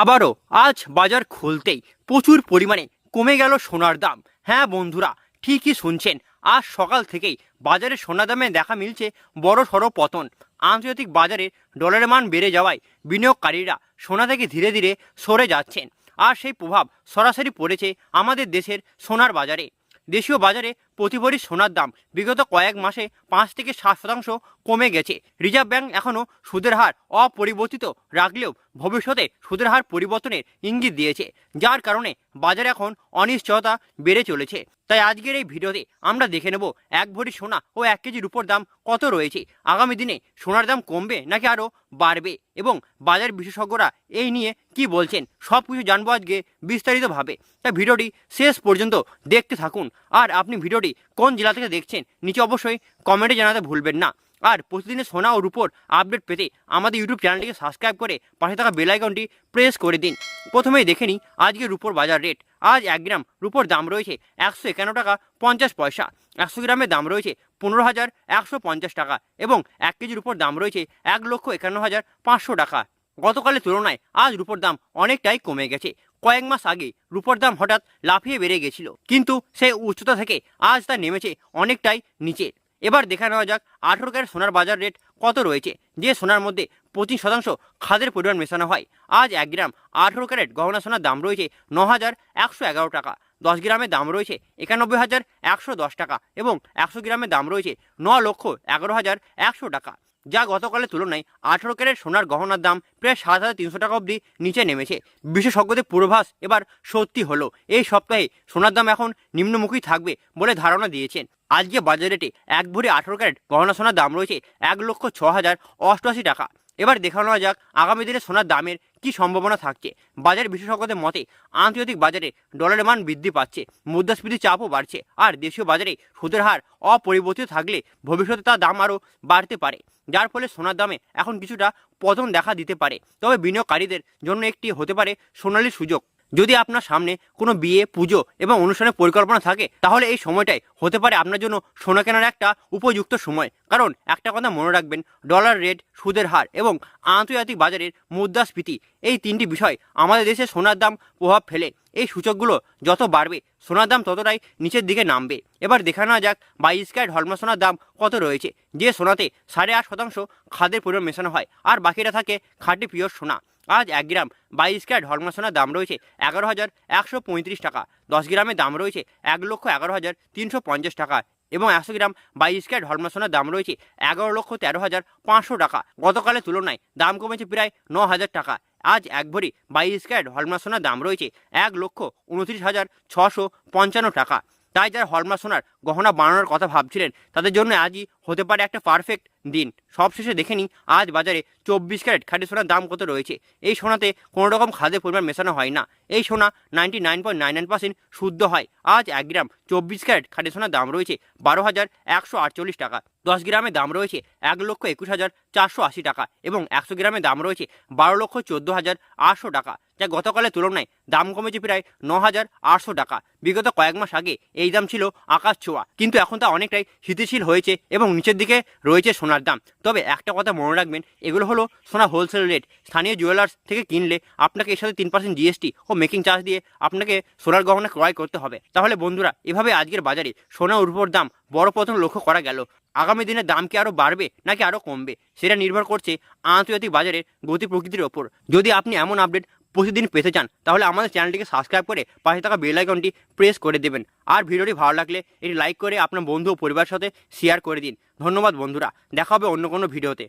আবারও আজ বাজার খুলতেই প্রচুর পরিমাণে কমে গেল সোনার দাম। হ্যাঁ বন্ধুরা, ঠিকই শুনছেন। আজ সকাল থেকেই বাজারে সোনা দামে দেখা মিলছে বড় সড়ো পতন। আন্তর্জাতিক বাজারে ডলারের মান বেড়ে যাওয়ায় বিনিয়োগকারীরা সোনা থেকে ধীরে ধীরে সরে যাচ্ছেন। আর সেই প্রভাব সরাসরি পড়েছে আমাদের দেশের সোনার বাজারে। দেশীয় বাজারে প্রতি ভরি সোনার দাম বিগত কয়েক মাসে পাঁচ থেকে সাত শতাংশ কমে গেছে। রিজার্ভ ব্যাংক এখনও সুদের হার অপরিবর্তিত রাখলেও ভবিষ্যতে সুদের হার পরিবর্তনের ইঙ্গিত দিয়েছে, যার কারণে বাজারে এখন অনিশ্চয়তা বেড়ে চলেছে। তাই আজকের এই ভিডিওতে আমরা দেখে নেব এক ভরি সোনা ও এক কেজি রূপোর দাম কত রয়েছে। আগামী দিনে সোনার দাম কমবে নাকি আরও বাড়বে? এবং বাজার বিশেষজ্ঞরা এই নিয়ে কি বলছেন? সব কিছু জানব আজকে বিস্তারিতভাবে। তাই ভিডিওটি শেষ পর্যন্ত দেখতে থাকুন। আর আপনি ভিডিওটি কোন জেলা থেকে দেখছেন, নিচে অবশ্যই কমেন্টে জানাতে ভুলবেন না। আর প্রতিদিনের সোনা ও রূপোর আপডেট পেতে আমাদের ইউটিউব চ্যানেলটিকে সাবস্ক্রাইব করে পাশে থাকা বেল আইকনটি প্রেস করে দিন। প্রথমেই দেখে নিই আজকে রূপোর বাজার রেট আজ এক গ্রাম রূপোর দাম রয়েছে একশো একান্ন টাকা পঞ্চাশ পয়সা। একশো গ্রামের দাম রয়েছে পনেরো হাজার একশো পঞ্চাশ টাকা এবং এক কেজির উপর দাম রয়েছে এক লক্ষ একান্ন হাজার পাঁচশো টাকা। গতকালের তুলনায় আজ রূপোর দাম অনেকটাই কমে গেছে। কয়েক মাস আগে রূপোর দাম হঠাৎ লাফিয়ে বেড়ে গেছিল। কিন্তু সেই উচ্চতা থেকে আজ তা নেমেছে অনেকটাই নিচে। এবার দেখা নেওয়া যাক আঠেরো ক্যারেট সোনার বাজার রেট কত রয়েছে, যে সোনার মধ্যে পঁচিশ শতাংশ খাদের পরিমাণ মেশানো হয়। আজ এক গ্রাম আঠেরো ক্যারেট গহনা সোনার দাম রয়েছে ন হাজার একশো এগারো টাকা, দশ গ্রামের দাম রয়েছে একানব্বই হাজার একশো দশ টাকা এবং একশো গ্রামের দাম রয়েছে ন লক্ষ এগারো হাজার একশো টাকা, যা গতকালের তুলনায় আঠেরো ক্যারেট সোনার গহনার দাম প্রায় সাত হাজার তিনশো টাকা অবধি নিচে নেমেছে। বিশেষজ্ঞদের পূর্বাভাস এবার সত্যি হলো, এই সপ্তাহে সোনার দাম এখন নিম্নমুখী থাকবে বলে ধারণা দিয়েছেন। আজকে বাজার এক ভরি আঠেরো ক্যারেট গহনা সোনার দাম রয়েছে এক লক্ষ ছ হাজার অষ্টআশি টাকা। এবার দেখানো যাক আগামী দিনে সোনার দামের কি সম্ভাবনা থাকছে। বাজার বিশেষজ্ঞদের মতে আন্তর্জাতিক বাজারে ডলারের মান বৃদ্ধি পাচ্ছে, মুদ্রাস্ফীতির চাপও বাড়ছে আর দেশীয় বাজারে সুদের হার অপরিবর্তিত থাকলে ভবিষ্যতে তার দাম আরও বাড়তে পারে, যার ফলে সোনার দামে এখন কিছুটা পতন দেখা দিতে পারে। তবে বিনিয়োগকারীদের জন্য একটি হতে পারে সোনালি সুযোগ। যদি আপনার সামনে কোনো বিয়ে, পুজো এবং অনুষ্ঠানের পরিকল্পনা থাকে, তাহলে এই সময়টাই হতে পারে আপনার জন্য সোনা কেনার একটা উপযুক্ত সময়। কারণ একটা কথা মনে রাখবেন ডলার রেট সুদের হার এবং আন্তর্জাতিক বাজারের মুদ্রাস্ফীতি, এই তিনটি বিষয় আমাদের দেশে সোনার দাম প্রভাব ফেলে। এই সূচকগুলো যত বাড়বে, সোনার দাম ততটাই নিচের দিকে নামবে। এবার দেখা নেওয়া যাক বাইশ ক্যারেট হলমা সোনার দাম কত রয়েছে, যে সোনাতে সাড়ে আট শতাংশ খাদের পরিমাণ মেশানো হয়, আর বাকিটা থাকে খাঁটি পিওর সোনা। আজ এক গ্রাম বাইশ ক্যারেট হলমাসোনার দাম রয়েছে এগারো হাজার একশো পঁয়ত্রিশ টাকা। দশ গ্রামের দাম রয়েছে এক লক্ষ এগারো হাজার তিনশো পঞ্চাশ টাকা এবং একশো গ্রাম বাইশ ক্যারেট হলমা দাম রয়েছে এগারো লক্ষ তেরো হাজার পাঁচশো টাকা। গতকালের তুলনায় দাম কমেছে প্রায় ন হাজার টাকা। আজ এক ভরি বাইশ ক্যারেট হলমা দাম রয়েছে এক লক্ষ উনত্রিশ হাজার ছশো পঞ্চান্ন টাকা। তাই যারা হলমা সোনার গহনা বানানোর কথা ভাবছিলেন, তাদের জন্য আজই হতে পারে একটা পারফেক্ট দিন। সবশেষে দেখে নিই, আজ বাজারে চব্বিশ ক্যারেট খাঁটি সোনার দাম কত রয়েছে? এই সোনাতে কোনো রকম খাদের পরিমাণ মেশানো হয় না। এই সোনা ninety nine point nine nine percent শুদ্ধ হয়। আজ এক গ্রাম চব্বিশ ক্যারেট খাঁটি সোনার দাম রয়েছে বারো হাজার একশো আটচল্লিশ টাকা। দশ গ্রামের দাম রয়েছে এক লক্ষ একুশ হাজার চারশো আশি টাকা এবং একশো গ্রামের দাম রয়েছে বারো লক্ষ চোদ্দ হাজার আটশো টাকা, যা গতকালের তুলনায় দাম কমেছে প্রায় ন হাজার আটশো টাকা। বিগত কয়েক মাস আগে এই দাম ছিল আকাশ ছোঁয়া, কিন্তু এখন তা অনেকটাই স্থিতিশীল হয়েছে এবং নিচের দিকে রয়েছে সোনার দাম। তবে একটা কথা মনে রাখবেন, এগুলো হলো সোনা হোলসেল রেট স্থানীয় জুয়েলার্স থেকে কিনলে আপনাকে এর সাথে তিন পার্সেন্ট জিএসটি ও মেকিং চার্জ দিয়ে আপনাকে সোনার গহনা ক্রয় করতে হবে। তাহলে বন্ধুরা, এভাবে আজকের বাজারে সোনা উপর দাম বড় পতন লক্ষ্য করা গেল। আগামী দিনে দাম কি আরও বাড়বে নাকি আরও কমবে, সেটা নির্ভর করছে আন্তর্জাতিক বাজারের গতি প্রকৃতির ওপর। যদি আপনি এমন আপডেট প্রতিদিন পেতে চান, তাহলে আমাদের চ্যানেলটিকে সাবস্ক্রাইব করে পাশে থাকা বেল আইকনটি প্রেস করে দেবেন। আর ভিডিওটি ভালো লাগলে এটি লাইক করে আপনার বন্ধু ও পরিবারের সাথে শেয়ার করে দিন। ধন্যবাদ বন্ধুরা, দেখা হবে অন্য কোনো ভিডিওতে